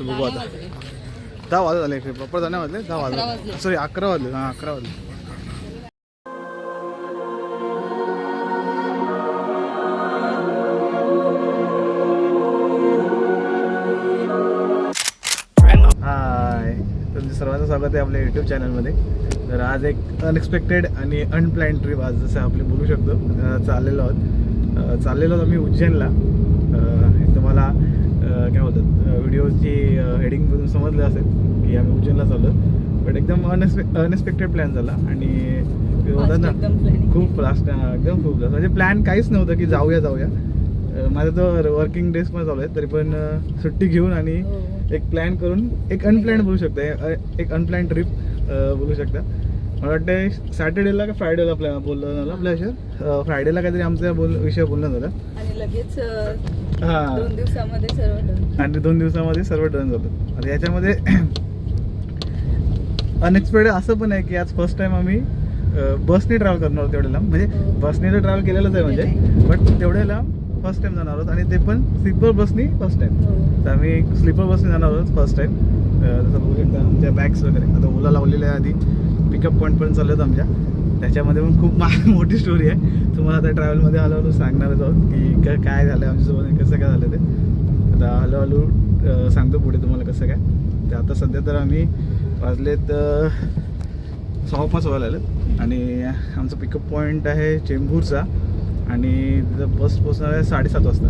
So बघू आता. दहा वाजत आले प्रॉपर दहा नाही वाजले? दहा वाजले. सॉरी अकरा वाजले. हां अकरा वाजले. हाय तुमचं सर्वांचं स्वागत आहे आपल्या यूट्यूब चॅनलमध्ये तर आज एक अनएक्सपेक्टेड आणि अनप्लॅन ट्रिप आज जसं आपले बोलू शकतो. चाललेलो आहोत. चाललेलो आहोत आम्ही उज्जैनला. तुम्हाला व्हिडिओची हेडिंगमधून समजलं असेल की आम्ही उज्जैनला चाललो बट एकदम अनएक्सपे अनएक्सपेक्टेड प्लॅन झाला. आणि ते बोलतात ना. खूप लास्ट एकदम खूप जास्त म्हणजे प्लॅन काहीच नव्हतं की जाऊया जाऊया. माझं तर वर्किंग डेज पण चालू आहे तरी पण सुट्टी घेऊन आणि हो. एक प्लॅन करून एक अनप्लॅन बोलू शकता. एक अनप्लॅन ट्रिप बोलू शकता. मला वाटतं सॅटर्डेला का फ्रायडेला आपल्या बोललं झालं? आपल्या फ्रायडेला काहीतरी आमचा बोल विषय बोलणं झालं. आणि लगेच हां. दोन दिवसामध्ये सर्व done. आणि दोन दिवसामध्ये सर्व डन झालं. आता याच्यामध्ये अनएक्सपेक्टेड असं पण आहे की आज फर्स्ट टाइम आम्ही बसने ट्रॅव्हल करणार आहोत तेवढ्या लांब म्हणजे हो. बसने तर ट्रॅव्हल केलेलंच आहे म्हणजे. बट तेवढ्या लांब फर्स्ट टाइम जाणार आहोत. आणि ते पण स्लीपर बसनी फर्स्ट टाइम हो. तर आम्ही स्लीपर बसने जाणार आहोत फर्स्ट टाइम जसं बघू शकता आमच्या बॅग्स वगैरे. आता ओला लावलेल्या आधी. पिकअप पॉईंट पण चालले आहेत आमच्या. त्याच्यामध्ये पण खूप मा- मोठी स्टोरी आहे. तुम्हाला आता ट्रॅव्हलमध्ये हळूहळू सांगणारच आहोत की क- काय झालं आमच्यासोबत कसं काय झालं ते. आता हळूहळू सांगतो पुढे तुम्हाला कसं काय. तर आता सध्या तर आम्ही वाजलेत सहा पाच व्हायला आलेत आणि आमचं पिकअप पॉईंट आहे चेंबूरचा. आणि तिथं बस पोचणार आहे साडेसात वाजता.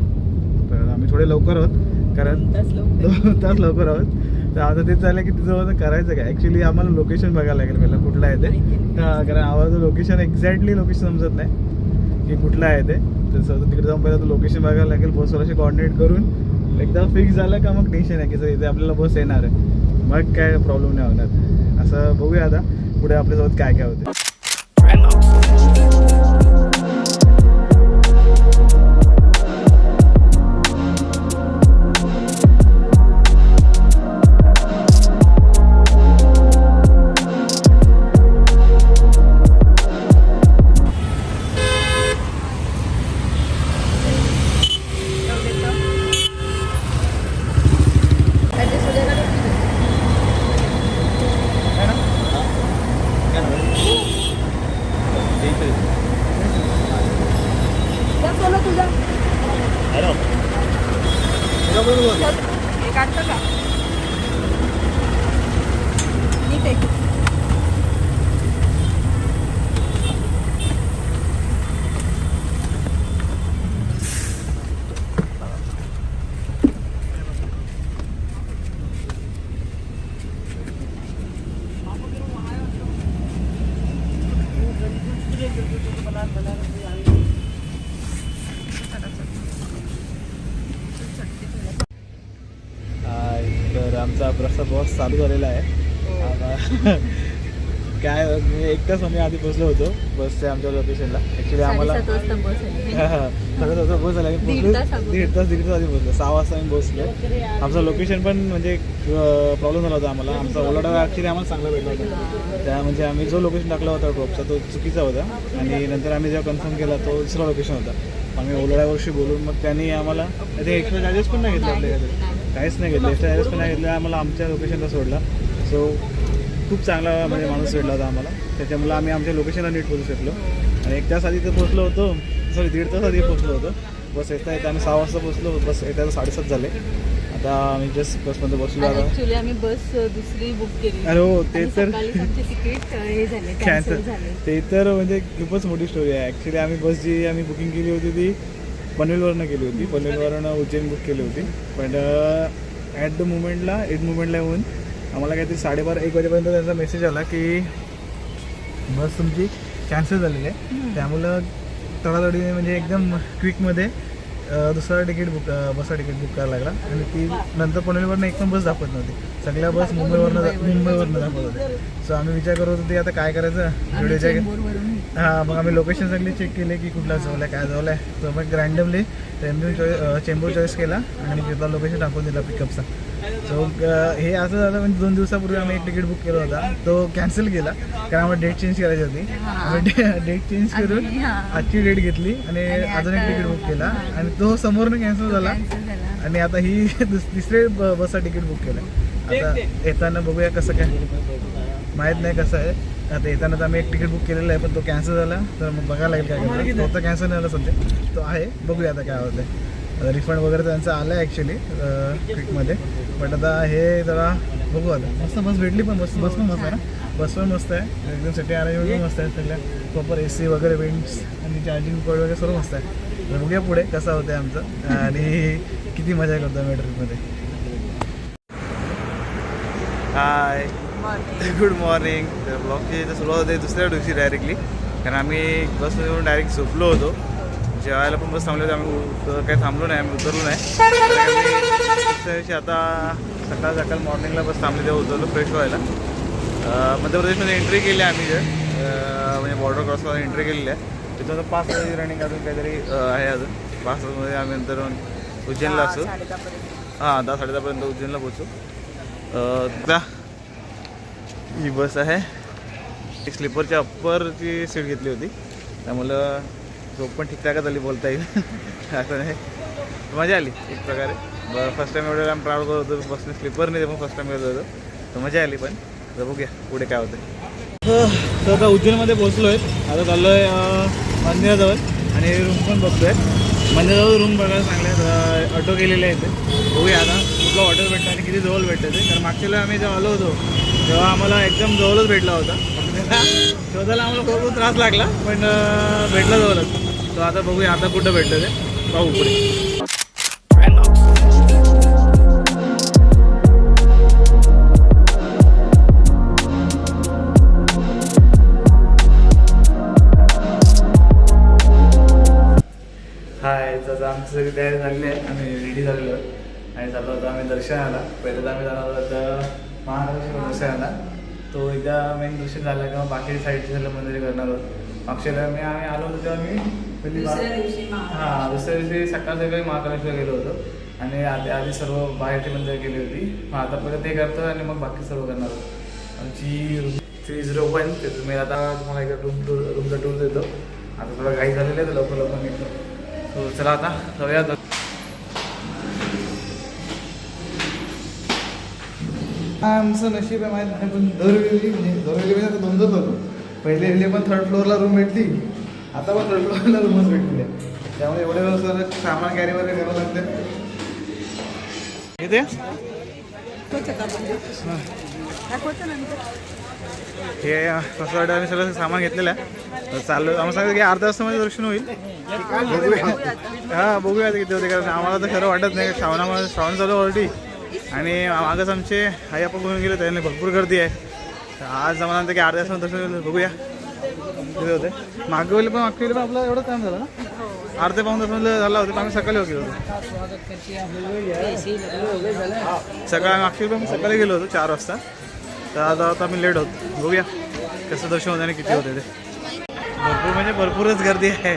तर आम्ही थोडे लवकर आहोत. कारण तास लवकर आहोत. तर आता तेच झालं की तिथं आता करायचं काय? ॲक्च्युली आम्हाला लोकेशन बघायला लागेल पहिला कुठलं आहे ते. हा, कारण आम्हाला लोकेशन एक्झॅक्टली लोकेशन समजत नाही की कुठलं आहे ते. तसं तिकडे जाऊन पहिला लोकेशन बघायला लागेल बसवालाशी कॉर्डिनेट करून. एकदा फिक्स झालं का मग टेन्शन आहे की जर इथे आपल्याला बस येणार आहे. मग काय प्रॉब्लेम नाही होणार. असं बघूया आता पुढे आपल्यासोबत काय काय होते. तर आमचा प्रसाद बॉस चालू झालेला आहे. आता काय मी एक तास आम्ही आधी पोचलो होतो बसच्या आमच्या लोकेशनला ॲक्च्युली आम्हाला बस आली. सगळं तसं बस आला. दीड तास अगोदर. दीड तास दीड तास आधी पोचलो सहा वाजता आम्ही पोचलो आमचं लोकेशन पण म्हणजे प्रॉब्लेम झाला होता आम्हाला. आमचा ओला ड्रायव्हर ॲक्च्युली आम्हाला चांगला भेटला होता. त्या म्हणजे आम्ही जो लोकेशन टाकला होता ड्रॉपचा तो चुकीचा होता. आणि नंतर आम्ही जेव्हा कन्फर्म केला तो दुसरा लोकेशन होता. आम्ही ओला ड्रायव्हरशी बोलून मग त्यांनी आम्हाला ते एक्स्ट्रा चार्जेस पण नाही घेतले आपल्याकडे. काहीच नाही घेतलं. एक्स्ट्रा चार्जेस पण नाही घेतले. आम्हाला आमच्या लोकेशनला सोडला. सो खूप चांगला म्हणजे माणूस भेटला होता आम्हाला. त्याच्यामुळे आम्ही आमच्या लोकेशनला नीट पोहोचू शकलो. आणि एक तास आधी तर पोहोचलो होतो. सॉरी दीड तास आधी पोहोचलो होतो. बस येता येता आम्ही सहा वाजता पोहोचलो. बस येता साडेसात झाले. आता आम्ही जस्ट बसमध्ये बसलो आता. आम्ही बस दुसरी बुक केली. अरे हो ते तर कॅन्सल ते तर म्हणजे खूपच मोठी स्टोरी आहे. ॲक्च्युली आम्ही बस जी आम्ही बुकिंग केली होती ती पनवेलवरनं केली होती. पनवेलवरनं उज्जैन बुक केली होती. पण ॲट द मुमेंटला एट मुमेंटला येऊन आम्हाला काहीतरी साडेबारा एक वाजेपर्यंत त्यांचा मेसेज आला की बस तुमची कॅन्सल झालेली आहे. त्यामुळं तडातडीने म्हणजे एकदम क्विकमध्ये दुसरा तिकीट बुक बसचा तिकीट बुक करायला लागला. आणि ती नंतर पनवेलवरनं एक पण बस दाखवत नव्हती. सगळ्या बस मुंबईवरनं मुंबईवरनं. दाखवत होते सो आम्ही विचार करत होतो आता काय करायचं? व्हिडिओच्या हां मग आम्ही लोकेशन सगळी चेक केले की कुठला जवळ आहे काय जवळ आहे तर मग randomly Chembur choice Chembur choice केला आणि तिथला लोकेशन टाकून दिला पिकअपचा सो हे असं झालं म्हणजे दोन दिवसापूर्वी आम्ही एक तिकीट बुक केला होता. तो कॅन्सल केला कारण आम्हाला डेट चेंज करायची होती. आम्ही डेट चेंज करून. आजची डेट घेतली आणि अजून एक तिकीट बुक केला. आणि तो समोरनं कॅन्सल झाला. आणि आता ही दुस- तिसरे ब- बसचं तिकीट बुक केलं. आता येताना बघूया कसं काय. माहीत नाही कसं आहे. आता येताना तर आम्ही एक तिकीट बुक केलेलं आहे पण तो कॅन्सल झाला. तर मग बघायला लागेल काय करणार. तो तर कॅन्सल नाही झाला सध्या. तो आहे. बघूया आता काय होतं रिफंड वगैरे त्यांचं आलं आहे ॲक्च्युली क्विकमध्ये बट आता हे जरा बघू आता. मस्त बस भेटली पण बस बस पण मस्त आहे ना? बस पण मस्त आहे. एकदम सिटी अरेंजमेंट पण मस्त आहे. सगळ्या प्रॉपर ए सी वगैरे विंड्स आणि चार्जिंग पॉईंट वगैरे सर्व मस्त आहे. तर बघूया पुढे कसं होतं आमचं. आणि किती मजा करतो आम्ही ट्रिपमध्ये हाय गुड मॉर्निंग तर ब्लॉगची इथं सुरुवात होते दुसऱ्या दिवशी डायरेक्टली कारण आम्ही बसमध्ये येऊन डायरेक्ट झोपलो होतो. जेवायला पण बस थांबले होते. आम्ही काही थांबलो नाही. आम्ही उतरलो नाही. आता सकाळ सकाळ मॉर्निंगला बस थांबली तेव्हा उतरलो फ्रेश व्हायला. मध्य प्रदेशमध्ये एंट्री केली आहे आम्ही जे म्हणजे बॉर्डर क्रॉस करून एंट्री केलेली आहे. तिथून पाच वाजे रनिंग अजून काहीतरी आहे अजून. पाच वाजमध्ये आम्ही नंतर उज्जैनला असू. हां दहा साडेदहापर्यंत उज्जैनला पोचू ही बस आहे. एक स्लीपरच्या अप्परची सीट घेतली होती. त्यामुळं झोप पण ठीकठाकच आली बोलता येईल. असं नाही. मजा आली एक प्रकारे. फर्स्ट टाईम एवढं आम्ही ट्रॅव्हल करत होतो बसने स्लीपर नाही पण फर्स्ट टाईम गेलो होतो. तर मजा आली पण. तर बघूया पुढे काय होतं तर आता उज्जैनमध्ये पोहोचलो आहे आता चाललो आहे मंदिराजवळ. आणि रूम पण बघतो आहे मंदिराजवळ रूम बघायला चांगले आहेत ऑटो केलेले आहेत ते. बघूया आता कुठलं हॉटेल भेटतं आणि किती जवळ भेटतं ते. कारण मागच्या वेळेला आम्ही जेव्हा आलो होतो तेव्हा आम्हाला एकदम जवळच भेटला होता. शोधायला आम्हाला खूप त्रास लागला पण भेटला जवळच. तर आता बघूया आता कुठं भेटलं ते. पाहू पुढे. हाय तर आमचं सगळी तयारी झालेली आहे. आम्ही रेडी झालेलो आणि चाललो होतो आम्ही दर्शनाला. पहिलं तर आम्ही जाणार होतो महाराष्ट्र दर्शनाला. तो एकदा मेन दर्शन झालं किंवा बाकी साईडचे झालं मंदिर करणार आहोत. मागच्या मी आम्ही आलो होतो तेव्हा मी पहिली बा- हां दुसऱ्या दिवशी सकाळ सकाळी महाकालेश्वर गेलो होतो. आणि आधी आधी सर्व बाहेरची मंदिर केली होती. मग आता पहिलं ते करतो आणि मग बाकी सर्व करणार आमची थ्री झिरो वन ते तुम्ही आता तुम्हाला एक रूम टूर रूमचा टूर देतो. आता थोडं घाई झालेलं आहे तर लवकर लवकर निघतो. So, चला आता जाऊया. हा आमचं नशीब आहे माहीत नाही पण दरवेळी म्हणजे दरवेळी म्हणजे आता दोनदाच होतो. पहिले पण थर्ड फ्लोअरला रूम भेटली. आता पण फ्लोअरला रूमच भेटली. त्यामुळे एवढे सर सामान कॅरी वगैरे करावं लागते. येते हे कसं वाटतं आम्ही सगळं सामान घेतलेलं आहे. तर चाललो आम्हाला सांगितलं की अर्ध्या तासामध्ये दर्शन होईल. हा बघूया किती होते कारण आम्हाला तर खरं वाटत नाही. श्रावणामध्ये श्रावण चालू ऑलरेडी आणि मागच आमचे आई आपण घेऊन गेले त्यांनी भरपूर गर्दी आहे. आज आम्हाला की अर्ध्या तासामध्ये दर्शन होईल बघूया. दिले होते. मागे वेळी पण मागच्या वेळी पण आपला एवढा टाइम झाला ना? अर्धे पाऊन तासामध्ये झाला होता पण आम्ही सकाळी गेलो होतो सकाळी मागच्या वेळी पण सकाळी गेलो होतो चार वाजता. तर आता आता आम्ही लेट होतो. बघूया कसं दर्शन होतं आणि किती होते ते. भरपूर म्हणजे भरपूरच गर्दी आहे.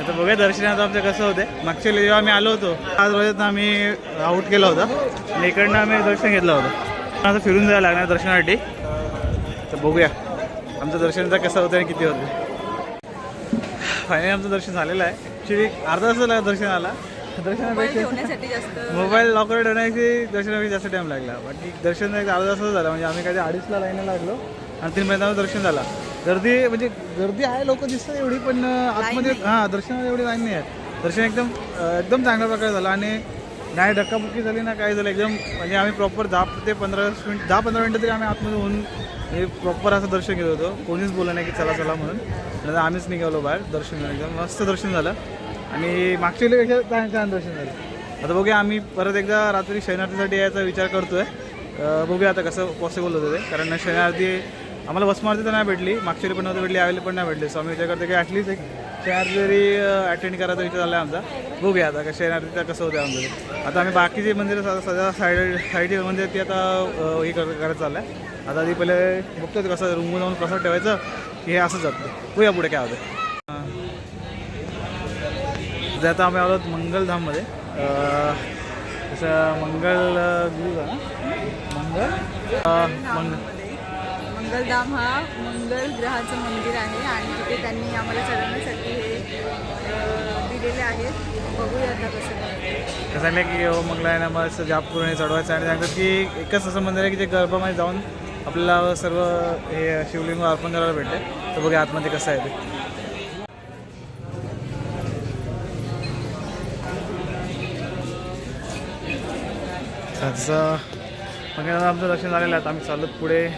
आता बघूया दर्शनाचं आमचं कसं होते मागच्या वेळी जेव्हा आम्ही आलो होतो आज रोजात आम्ही आऊट केला होता. आणि इकडनं आम्ही दर्शन घेतलं होतं. आता फिरून जायला लागणार दर्शनासाठी. तर बघूया. आमचं दर्शनाचं कसं होतं आणि किती होतं फायनली आमचं दर्शन झालेलं आहे. ॲक्च्युली अर्धा तास झाला दर्शन आला. दर्शनापेक्षा मोबाईल लॉकर ठेवण्याची दर्शनापेक्षा जास्त टाईम लागला. बाकी दर्शन एक अर्धा तासच झाला. म्हणजे आम्ही काही अडीचला लाईनला लागलो. आणि तीनपर्यंत आम्ही दर्शन झाला. गर्दी म्हणजे गर्दी आहे लोक दिसतात एवढी पण आतमध्ये हां दर्शनामध्ये एवढी लाईन नाही आहे. दर्शन एकदम एकदम चांगल्या प्रकारे झालं. आणि नाही धक्काबुक्की झाली ना काय झालं एकदम म्हणजे आम्ही प्रॉपर दहा ते पंधरा मिनिट दहा पंधरा मिनटं तरी आम्ही आतमध्ये होऊन हे प्रॉपर असं दर्शन घेत होतो. कोणीच बोललं नाही की चला चला म्हणून. नंतर आम्हीच निघालो बाहेर दर्शन एकदम मस्त दर्शन झालं. आणि मागच्या वेळेपेक्षा छान छान दर्शन झालं. आता बघूया आम्ही परत एकदा रात्री शयनार्थीसाठी यायचा विचार करतोय. आहे बघूया आता कसं पॉसिबल होतं ते. कारण शयनार्थी आम्हाला वसमार्थी तर नाही भेटली. मागच्या वेळी पण नव्हती भेटली यावेळी पण नाही भेटली. सो आम्ही विचार करतो की ॲटलीस्ट एक शयनार्थी जरी अटेंड करायचा विचार झाला आहे आमचा. बघूया आता कसं येणार तिथं कसं होतं आमचं आता आम्ही बाकीचे मंदिरं सध्या साईड साईडची मंदिर ती आता हे कर करायचं चाललं आहे आता ती पहिले बघतो ते कसं रूम जाऊन कसं ठेवायचं की हे असं जातं. बघूया पुढे काय होतं हां. जे आता आम्ही आलो मंगलधाममध्ये जसं तसं मंगल गुरु ना? मंगल? मंगल मंगलधाम हा मंगल ग्रहाचं मंदिर आहे आणि तिथे त्यांनी आम्हाला चढवण्यासाठी हे दिलेले आहेत. बघूया आता कसं काय ते की मंगलाय मंगला जाप करून चढवायचं. आणि सांगतात की एकच असं मंदिर आहे की जे गर्भामध्ये जाऊन आपल्याला सर्व हे शिवलिंग अर्पण करायला भेटते तर बघा आतमध्ये कसं आहे ते. तसं मग आमचं दर्शन झालेलं आहे. आम्ही चालत पुढे.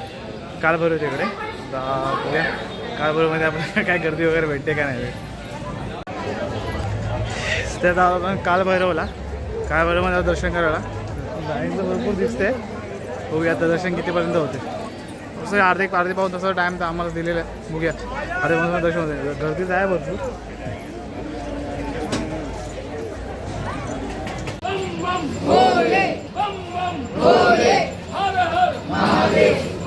कालभैरव तिकडे आता बघूया. कालभैरवमध्ये आपल्याला काय गर्दी वगैरे भेटते का नाही भेटते. आपण कालभैरवला कालभैरवमध्ये दर्शन करायला. लाईनचं भरपूर दिसते बघूया आता दर्शन कितीपर्यंत होते. तसं अर्धे अर्धे पाऊन तसं टाईम तर आम्हाला दिलेला आहे. बघूया. अर्धे पाऊन दर्शन होते गर्दीच आहे भरपूर. तर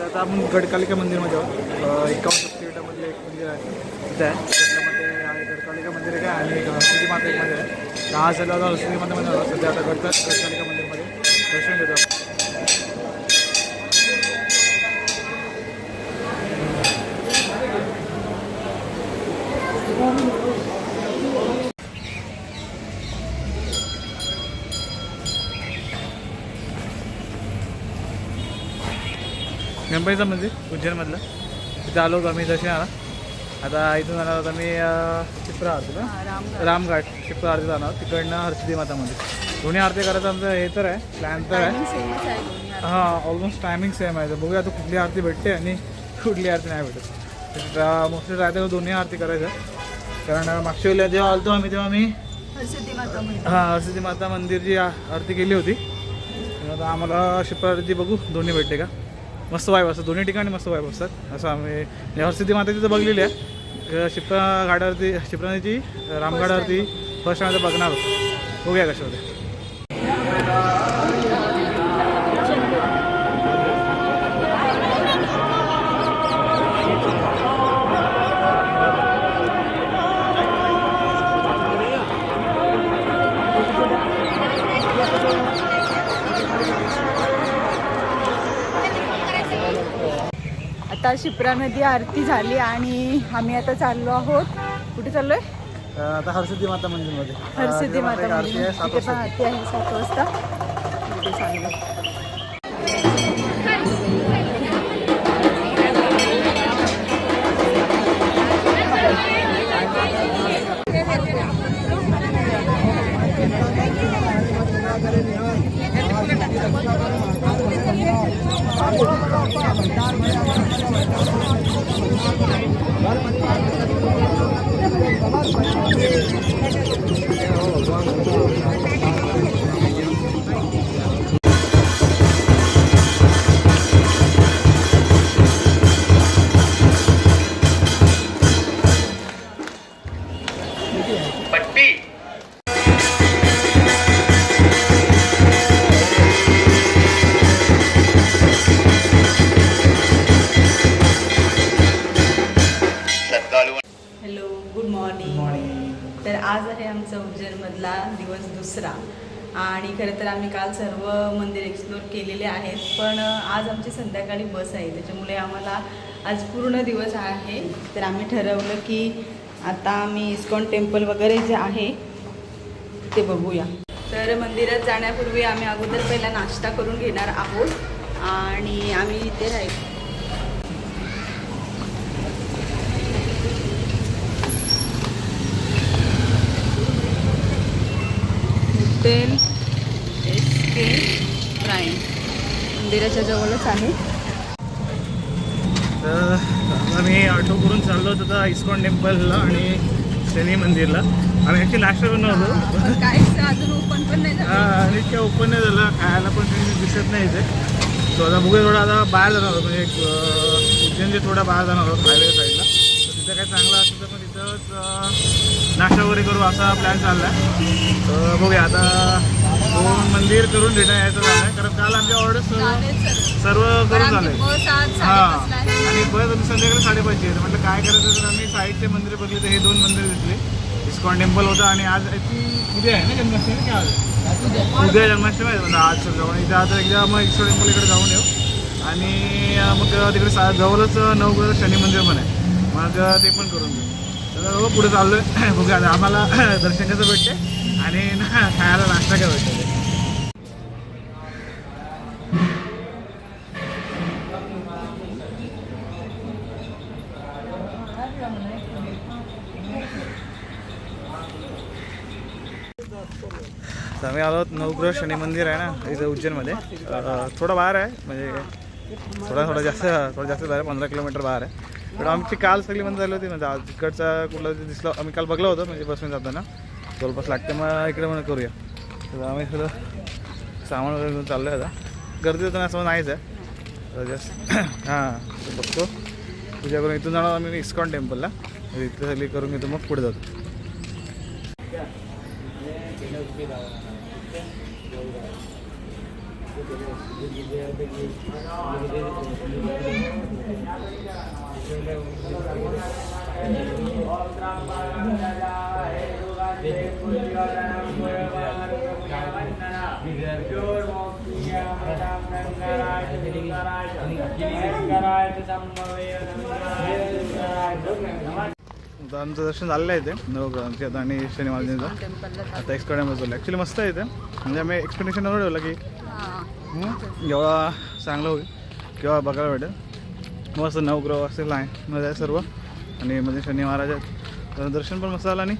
आता आपण गडकालिका मंदिरमध्ये आहोत. एकावन्न शक्तिपीठामधले एक मंदिर आहे. तिथे आहे. त्याच्यामध्ये आहे गडकालिका मंदिर काय आहे आणि सरस्वती माता एक मंदिर आहे. दहा आज झालं आता हरसिद्धी सध्या आता गडका गडकालिका मंदिरमध्ये दर्शन घेतो गणपतीचं मंदिर उज्जैनमधलं. तिथं आलो होतो आम्ही दर्शनाला. आता इथून जाणार अं, शिप्रा आरती ना. रामघाट. शिप्रा आरती जाणार तिकडनं हरसिद्धी माता मंदिर. दोन्ही आरती करायचं आमचं हे तर आहे प्लॅन तर आहे. हां ऑलमोस्ट टायमिंग सेम आहे. तर बघूया आता कुठली आरती भेटते आणि कुठली आरती नाही भेटत. मोस्टली राहते दोन्ही आरती करायचं. कारण मागच्या वेळेला जेव्हा आलतो आम्ही तेव्हा मंदिर. हां हरसिद्धी माता मंदिरची आरती केली होती. आता आम्हाला शिप्रा आरती बघू दोन्ही भेटते का? मस्त वाईब असतात दोन्ही ठिकाणी मस्त वाईब असतात. असं आम्ही नेहरसिद्धी हरसिद्धी तर तिथं बघलेली आहे. शिप्रा घाटावरती शिप्राची रामघाटावरती फर्स्ट टाइम बघणार होतो. बघूया कशा आता शिप्रा नदी आरती झाली आणि आम्ही आता चाललो आहोत. कुठे चाललोय? आता हरसिद्धी माता मंदिरमध्ये. हरसिद्धी माता मंदिर आहे सात तिथे पण वाजता. आरती आहे सात वाजता. चाललो आज आहे आमचा उज्जैनमधला दिवस दुसरा. आणि खरं तर आम्ही काल सर्व मंदिर एक्सप्लोर केलेले आहेत पण आज आमची संध्याकाळी बस आहे. त्याच्यामुळे आम्हाला आज पूर्ण दिवस आहे. तर आम्ही ठरवलं की आता आम्ही इस्कॉन टेम्पल वगैरे जे आहे ते बघूया. तर मंदिरात जाण्यापूर्वी आम्ही अगोदर पहिला नाश्ता करून घेणार आहोत. आणि आम्ही इथे राहायचो हॉटेल एस के प्राईम. मंदिराच्या जवळच आहे. तर आम्ही ऑटो करून चाललो होतो आता इस्कॉन टेम्पलला आणि शनी मंदिरला. आम्ही ॲक्च्युली नाश्ता करून नव्हतो काहीच अजून ओपन पण नाही झालं. आणि इतक्या ओपन नाही झालं. खायला पण काही दिसत नाही इथे. सो आता बघूया थोडं आता बाहेर जाणार आहोत. म्हणजे एक, अं, उज्जैनचे थोडा बाहेर जाणार आहोत हायवे साईडला तर तिथं काही चांगलं असेल तर मग तिथंच नाश्ता वगैरे करू असा प्लॅन चालला आहे तर बघूया आता दोन मंदिर करून रिटर्न यायचं झालं आहे कारण काल आमच्या ऑर्डर सर्व सर्व. करून झालं हां. आणि बस आम्ही संध्याकाळी साडेपाचची आहे. म्हटलं काय करायचं? तर आम्ही साईडचे मंदिर बघितले तर हे दोन मंदिर दिसले इस्कॉन टेम्पल होतं आणि आज उद्या आहे ना जन्माष्टमी काय आज? उद्या जन्माष्टमी आहे. म्हणजे आज जाऊन इथे आता एकदा मग ईश्वर टेम्पल इकडे जाऊन येऊ. आणि मग तिकडे सा जवळच नवग्रह शनी मंदिर पण आहे. मग ते पण करून घेऊ. तर बघू पुढे चाललोय. बघूया आता आम्हाला दर्शन कसं भेटते आणि ना खायला नाश्ता काय भेटते आम्ही आलो नवग्रह शनी मंदिर आहे ना इथं उज्जैनमध्ये. थोडं बाहेर आहे म्हणजे थोडा थोडा जास्त थोडं जास्त बाहेर आहे पंधरा किलोमीटर बाहेर आहे. पण आमची काल सगळी बंद झाली होती. म्हणजे ना तिकडचा कुठला दिसला दिसलं. आम्ही काल बघलं होतं म्हणजे बसने जाताना. जवळपास लागते मग इकडे म्हणून करूया. तर आम्ही सगळं सामान वगैरे घेऊन चाललो आहे आता. गर्दी होतं ना असं नाहीच आहे. जस्ट हां बघतो. पूजा करून इथून जाणार आम्ही इस्कॉन टेम्पलला. इथं इथे सगळी करून घेतो मग पुढे जातो. आमचं दर्शन झालेलं आहे इथे. नवग्रहांचं आता आणि शनी आता एक्सपेरिमेंट बसवलं ॲक्च्युली मस्त आहे ते म्हणजे आम्ही एक्सपेक्टेशन नव्हतं ठेवलं की एवढा चांगलं होईल. किंवा बघायला भेटेल. मस्त नवग्रह असेल आहे. मध्ये आहे सर्व. आणि मध्ये शनी महाराज आहेत. तर दर्शन पण मस्त झालं आणि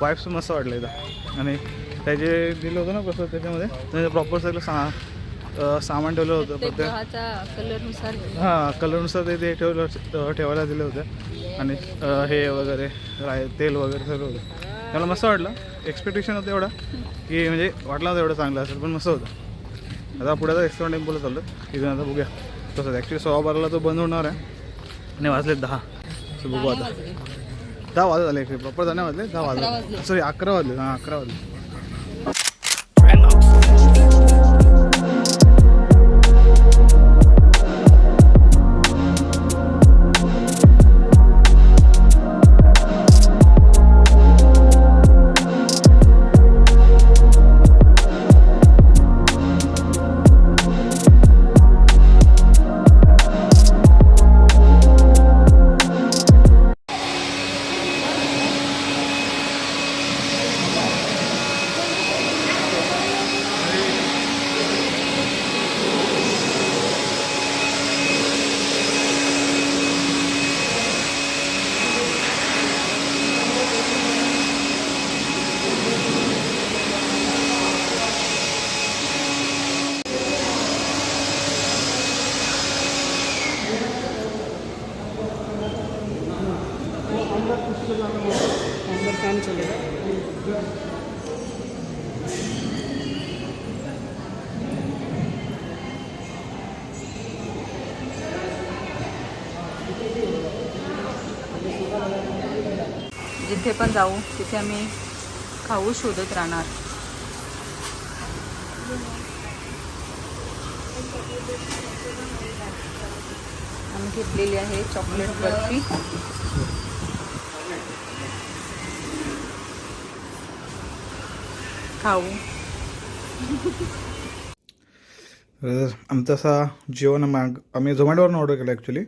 वाईफ्स मस्त वाटलं इथं. आणि त्याचे दिलं होतं ना कसं त्याच्यामध्ये म्हणजे प्रॉपर सगळं सा सामान ठेवलं होतं. प्रत्येक कलरनुसार हां कलरनुसार ते ते ठेवलं ठेवायला दिले होते. आणि हे वगैरे राय तेल वगैरे सगळं होतं. मला मस्त वाटलं. एक्सपेक्टेशन होतं एवढं. की म्हणजे वाटलं होतं एवढं चांगलं असेल पण मस्त होतं. आता पुढे आता एक्स्ट्रा टेम्पलला चाललं तिथून आता बघूया. कसं ॲक्च्युली सव्वा बाराला तो बंद होणार आहे. आणि वाजले दहा. बघू आता. दहा वाजत आले प्रॉपर नाही वाजले? दहा वाजले. सॉरी अकरा वाजले. हां अकरा वाजले. जिथे पण जाऊ. तिथे आम्ही खाऊ शोधत राहणार. आम्ही घेतलेली आहे चॉकलेट बर्फी. खाऊ. आमचा असा जेवण माग आम्ही झोमॅटोवरून ऑर्डर केला ॲक्च्युली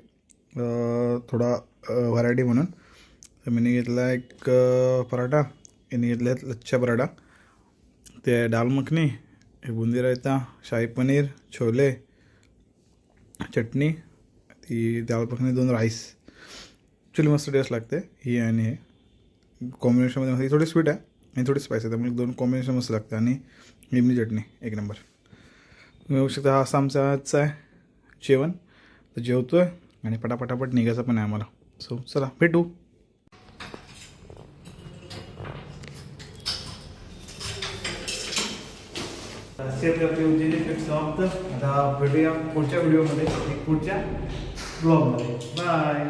थोडा व्हरायटी म्हणून. तर मी घेतला एक पराठा. यांनी घेतला लच्छा पराठा. ते डाल मखनी हे बुंदी रायता शाही पनीर छोले चटणी ती दाल मखनी दोन राईस. ॲक्च्युली मस्त टेस्ट लागते. ही आणि हे. कॉम्बिनेशनमध्ये ही थोडी स्वीट आहे आणि थोडी स्पायसी आहे. त्यामुळे दोन कॉम्बिनेशन मस्त लागते. आणि निमणी चटणी एक नंबर तुम्ही बघू शकता हा असा आमचा आजचा आहे जेवण. तर जेवतो आहे आणि पटापटापट निघायचं पण आहे आम्हाला. सो चला भेटू. आपली उज्जैनी ट्रिप समाप्त. आता भेटूया पुढच्या व्हिडिओमध्ये पुढच्या ब्लॉगमध्ये बाय